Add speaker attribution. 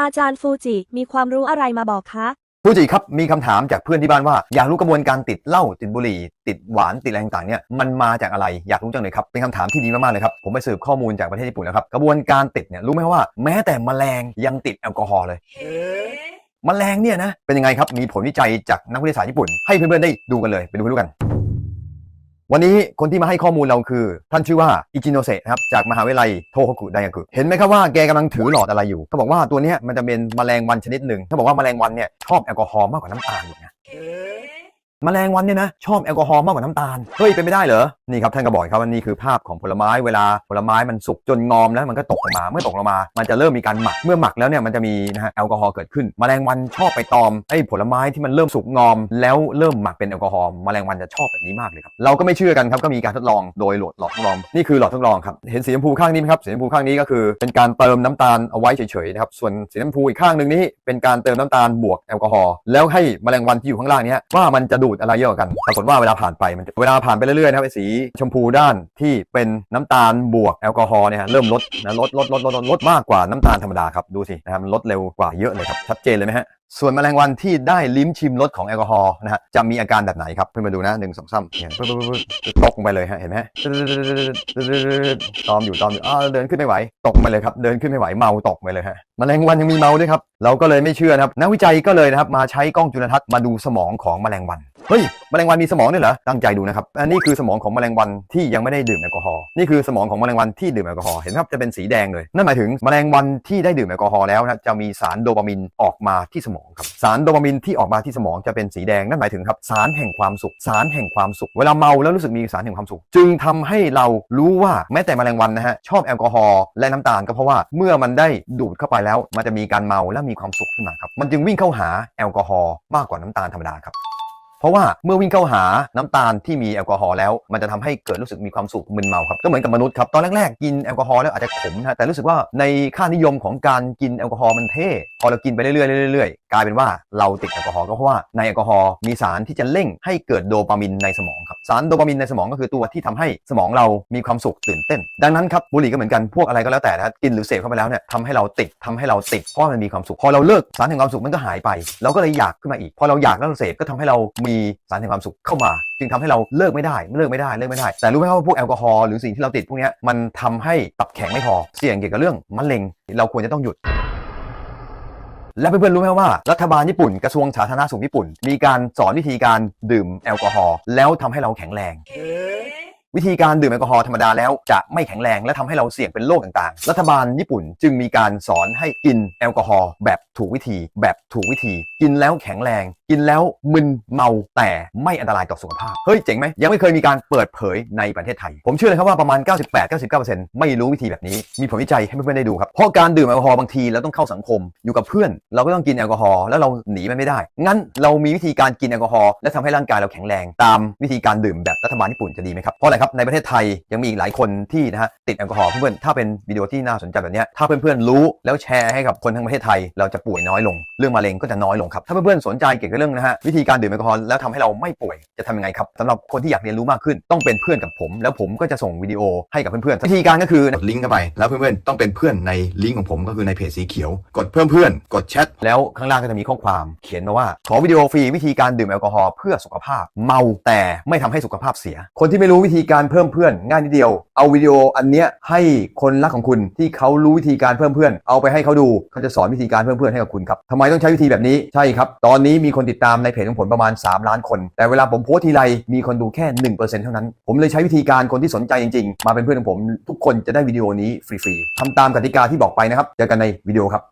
Speaker 1: อาจารย์ฟูจิมีความรู้อะไรมาบอกคะ
Speaker 2: ผู้จีครับ มีคำถามจากเพื่อนที่บ้านว่า อยากรู้กระบวนการติดเหล้าติดบุหรี่ ติดหวานติดอะไรต่างๆเนี่ยมันมาจากอะไรอยากรู้จังเลยครับเป็นคำถามที่ดีมากๆเลยครับผมไปสืบข้อมูลจากประเทศญี่ปุ่นแล้วครับกระบวนการติดเนี่ยรู้ไหมว่าแม้แต่แมลงยังติดแอลกอฮอล์เลย แมลงเนี่ยนะเป็นยังไงครับมีผลวิจัยจากนักวิทยาศาสตร์ญี่ปุ่น ให้เพื่อนๆได้ดูกันเลยไปดูกันดูกัน วันนี้คนที่มาให้ข้อมูลเราคือ ท่านชื่อว่าอิจิโนเซะครับจากมหาวิทยาลัยโทโฮกุไดอากุเห็นไหมครับว่าแกกำลังถือหลอดอะไรอยู่เขาบอกว่าตัวนี้มันจะเป็นแมลงวันชนิดหนึ่งเขาบอกว่าแมลงวันเนี่ยชอบแอลกอฮอล์มากกว่าน้ำตาลอยู่นะ แมลงวันเนี่ยนะชอบแอลกอฮอล์มากกว่าน้ำตาล เฮ้ย เป็นไม่ได้เหรอ นี่ครับท่านก็บอกครับว่านี่คือภาพของผลไม้เวลาผลไม้มันสุกจนงอมแล้วมันก็ตกลงมาเมื่อตกลงมา มันจะเริ่มมีการหมักเมื่อหมักแล้วเนี่ยมันจะมีนะฮะแอลกอฮอล์เกิดขึ้นแมลงวันชอบไปตอมไอ้ผลไม้ที่มันเริ่มสุกงอม แล้วเริ่มหมักเป็นแอลกอฮอล์แมลงวันจะชอบแบบนี้มากเลยครับเราก็ไม่เชื่อกันครับก็มีการทดลองโดยโหลดหลอดทดลองนี่คือหลอดทดลองครับเห็นสีชมพูข้างนี้ไหมครับสีชมพูข้างนี้ก็คือ เป็นการเติมน้ำตาลเอาไว้เฉยๆนะครับส่วนสีชมพูอีกข้างหนึ่งนี้เป็นการเติมน้ำตาลบวกแอลกอฮอล์แล้วให้แมลงวันที่อยู่ข้างล่างนี้ว่ามันจะดูดอะไรเยอะกัน ปรากฏว่าเวลาผ่านไปมันเวลาผ่านไปเรื่อยๆนะครับไอ้สีชมพูด้านที่เป็นน้ำตาลบวกแอลกอฮอล์เนี่ยฮะเริ่มลดนะลดลดลดลดลดมากกว่าน้ำตาลธรรมดาครับดูสินะครับมันลดเร็วกว่าเยอะเลยครับชัดเจนเลยไหมฮะ ส่วนแมลงวันที่ได้ลิ้มชิมรสของแอลกอฮอล์นะฮะจะมีอาการแบบไหนครับเพื่อนมาดูนะหนึ่งสองสามเนี่ยปึ๊บปึ๊บปึ๊บตกลงไปเลยฮะเห็นไหมตอมอยู่ตอมอยู่อ้าวเดินขึ้นไม่ไหว ตกไปเลยครับเดินขึ้นไม่ไหวเมาตกไปเลยฮะแมลงวันยังมีเมาด้วยครับเราก็เลยไม่เชื่อนะครับนักวิจัยก็เลยนะครับมาใช้กล้องจุลทรรศน์มาดูสมองของแมลงวันเฮ้ยแมลงวันมีสมองด้วยเหรอตั้งใจดูนะครับอันนี้คือสมองของแมลงวันที่ยังไม่ได้ดื่มแอลกอฮอล์นี่คือสมองของแมลงวันที่ดื่มแอลกอฮอล์เห็นไหมครับจะเป็นสีแดงเลยนั่นหมายถึงแมลงวันที่ได้ดื่มแอลกอฮอล์แล้วนะจะมีสารโดปามินออกมาที่สมองครับสารโดปามินที่ออกมาที่สมองจะเป็นสีแดงนั่นหมายถึงครับสารแห่งความสุขสารแห่งความสุข เวลาเมาแล้วรู้สึกมีสารแห่งความสุข จึงทำให้เรารู้ว่าแม้แต่แมลงวันนะฮะชอบแอลกอฮอล์และน้ำตาลก็เพราะว่าเมื่อมันได้ดูดเข้าไปแล้ว มันจะมีการเมาและมีความสุขขึ้นมาครับมันจึงวิ่งเข้าหาแอลกอฮอล์มากกว่าน้ำตาลธรรมดาครับเพราะว่าเมื่อวิ่งเข้าหาน้ำตาลที่มีแอลกอฮอล์แล้ว มันจะทำให้เกิดรู้สึกมีความสุขมึนเมาครับก็เหมือนกับมนุษย์ครับตอนแรกๆกินแอลกอฮอล์แล้วอาจจะขมนะแต่รู้สึกว่าในค่านิยมของการกินแอลกอฮอล์มันเท่พอเรากินไปเรื่อยๆเรื่อยๆ กลายเป็นว่าเราติดแอลกอฮอล์ก็เพราะว่าในแอลกอฮอล์มีสารที่จะเร่งให้เกิดโดปามินในสมองครับสารโดปามินในสมองก็คือตัวที่ทำให้สมองเรามีความสุขตื่นเต้น ดังนั้นครับบุหรี่ก็เหมือนกันพวกอะไรก็แล้วแต่นะกินหรือเสพเข้าไปแล้วเนี่ยทำให้เราติดทำให้เราติดเพราะมันมีความสุขพอเราเลิกสารแห่งความสุขมันก็หายไปเราก็เลยอยากขึ้นมาอีกพอเราอยากแล้วเราเสพก็ทำให้เรามีสารแห่งความสุขเข้ามา จึงทำให้เราเลิกไม่ได้เลิกไม่ได้เลิกไม่ได้ แต่รู้ไหมว่าพวกแอลกอฮอล์หรือสิ่งที่เราติดพวกนี้มันทำให้ตับแข็งไม่พอเสี่ยงเกี่ยวกับเรื่องมะเร็งเราควรจะต้องหยุด และเพื่อนๆรู้ไหมว่ารัฐบาลญี่ปุ่นกระทรวงสาธารณสุขญี่ปุ่น มีการสอนวิธีการดื่มแอลกอฮอล์แล้วทำให้เราแข็งแรง วิธีการดื่มแอลกอฮอล์ธรรมดาแล้วจะไม่แข็งแรงและทำให้เราเสี่ยงเป็นโรคต่างๆ รัฐบาลญี่ปุ่นจึงมีการสอนให้กินแอลกอฮอล์แบบถูกวิธี แบบถูกวิธี กินแล้วแข็งแรง กินแล้วมึนเมาแต่ไม่อันตรายต่อสุขภาพ เฮ้ยเจ๋งไหมยังไม่เคยมีการเปิดเผยในประเทศไทย ผมเชื่อเลยครับว่าประมาณ 98-99%ไม่รู้วิธีแบบนี้ มีผลวิจัยให้เพื่อนๆได้ดูครับ เพราะการดื่มแอลกอฮอล์บางทีเราต้องเข้าสังคม อยู่กับเพื่อน เราก็ต้องกินแอลกอฮอล์แล้วเราหนีมันไม่ได้ งั้นเรามีวิธีการกินแอลกอฮอล์และทำให้ร่างกายเราแข็งแรง ตามวิธีการดื่มแบบรัฐบาลญี่ปุ่นจะดีไหมครับเพราะอะไรครับในประเทศไทยยังมีอีกหลายคนที่นะฮะติดแอลกอฮอล์เพื่อนๆถ้าเป็นวิดีโอที่น่าสนใจแบบนี้ถ้าเพื่อนๆรู้แล้วแชร์ให้กับคนทั้งประเทศไทย เราจะป่วยน้อยลง เรื่องมะเร็งก็จะน้อยลงครับถ้าเพื่อนๆสนใจเกี่ยวกับเรื่องนะฮะวิธีการดื่มแอลกอฮอล์แล้วทำให้เราไม่ป่วยจะทำยังไงครับสำหรับคนที่อยากเรียนรู้มากขึ้น ต้องเป็นเพื่อนกับผม แล้วผมก็จะส่งวิดีโอให้กับเพื่อนๆวิธีการก็คือกดลิงก์เข้าไปแล้วเพื่อนๆต้องเป็นเพื่อนในลิงก์ของผมก็คือในเพจสีเขียว กดเพิ่มเพื่อนกดแชทแล้วข้างล่างก็จะมีข้อความเขียนมาว่าขอวิดีโอฟรีวิธีการดื่มแอลกอฮอล์เพื่อสุขภาพ เมาแต่ไม่ทำให้สุขภาพเสีย คนที่ไม่รู้วิธีการการเพิ่มเพื่อนง่ายนิดเดียว เอาวิดีโออันเนี้ยให้คนรักของคุณที่เขารู้วิธีการเพิ่มเพื่อน เอาไปให้เขาดูเขาจะสอนวิธีการเพิ่มเพื่อนให้กับคุณครับทำไมต้องใช้วิธีแบบนี้ใช่ครับ ตอนนี้มีคนติดตามในเพจของผมประมาณ 3 ล้านคน แต่เวลาผมโพสทีไรมีคนดูแค่ 1%เท่านั้น ผมเลยใช้วิธีการคนที่สนใจจริง ๆ มาเป็นเพื่อนของผม ทุกคนจะได้วิดีโอนี้ฟรีๆทำตามกติกาที่บอกไปนะครับเจอกันในวิดีโอครับ